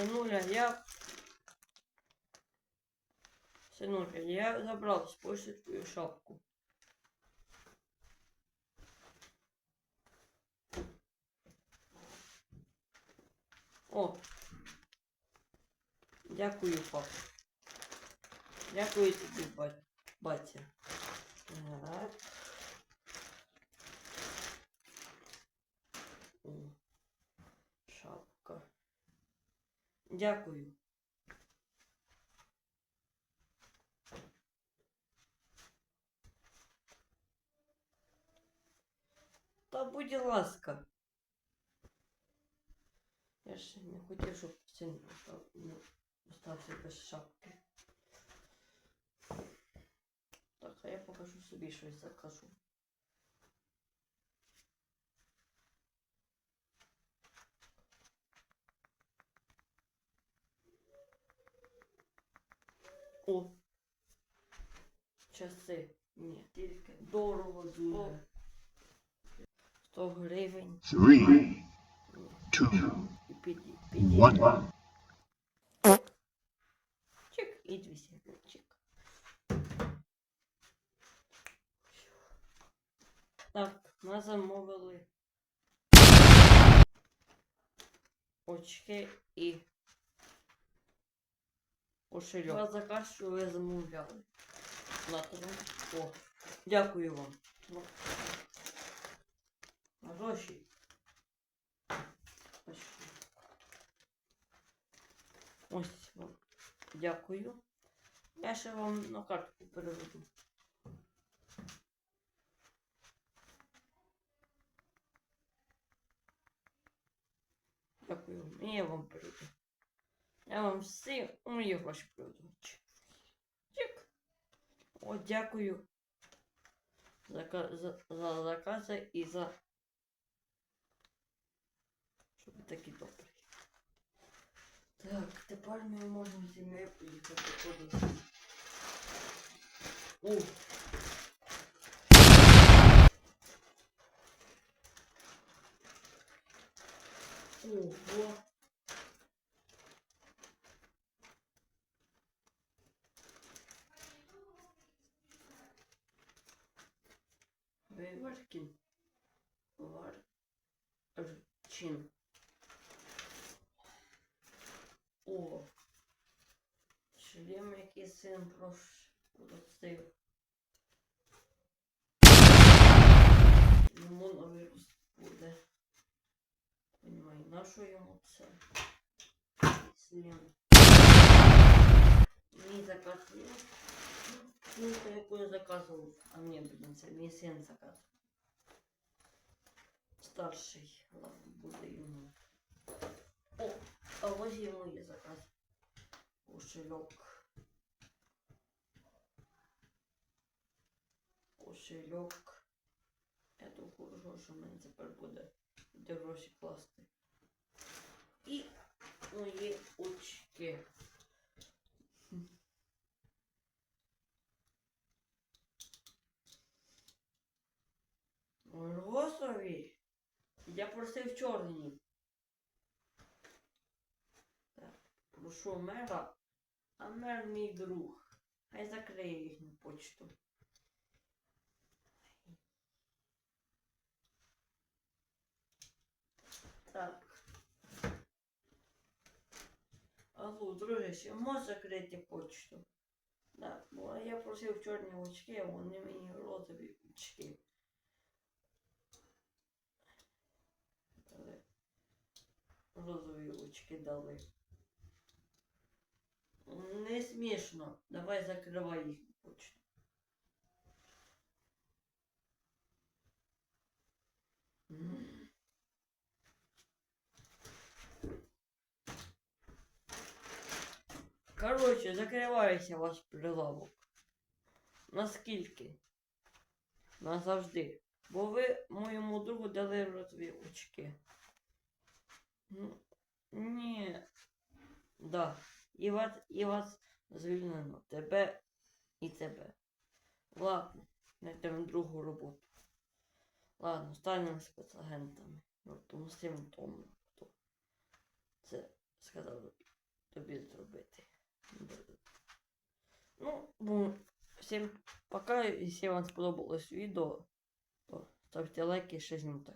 Синуля, я... Синуля, я забрав з почти твою шапку. О! Дякую, пап. Дякую тобі, батя. Дякую. Та будь ласка. Я ж не хотів, щоб син ну, остався без шапки. Так, а я покажу собі щось закажу. О! Часи. Ні, тільки дорого дуже. 100 гривень. Three, Ні. two, І піді, піді. one. Чик і 200 чик. Так, нас замовили очки і кошельок. Вас заказ, що ви замовляли. Нате. О, дякую вам. Ну. Гроші. Ось. Вам. Дякую. Я ще вам на картку переведу. Дякую. І я вам переведу. Я вам всі мої гроші. Чик. О, дякую. За, за, за закази і за. Щоб ви такі добрі. Так, тепер ми можемо зі мною поїхати кудись. О! Ого! Виваркін. Варчин. О! Шлем, який син просив. Йому новий рост буде. Понімаю, на що йому це? Шлем. Мій заказ Ну, яку я заказував. А ні, блін, це мій син заказував. Старший, ладно, буде йому. О, а ось йому є заказ. Кошельок. Кошельок. Я думаю, що в мене тепер буде де гроші класти. І мої очки. Розові. Я просив чорні. Так, прошу мера, а мер мій друг. Хай закриє їхню почту. Так. Алло, дружище, можеш закрити почту? Так, бо я просив чорні очки, а вони мені розові очки. Дали. Розові дали. Не смішно. Давай закривай їхню почту. Короче, закривається ваш прилавок. Наскільки? Назавжди. Бо ви моєму другу дали розові очки. Ну, ні. Да. І вас, і вас звільнено. Тебе і тебе. Ладно, знайдемо другу роботу. Ладно, станемо спецагентами. Ну, тому цим тому, хто це сказав. тобі зробити. Ну, бо всім пока, якщо вам сподобалось відео, то ставте лайки, ще знімте.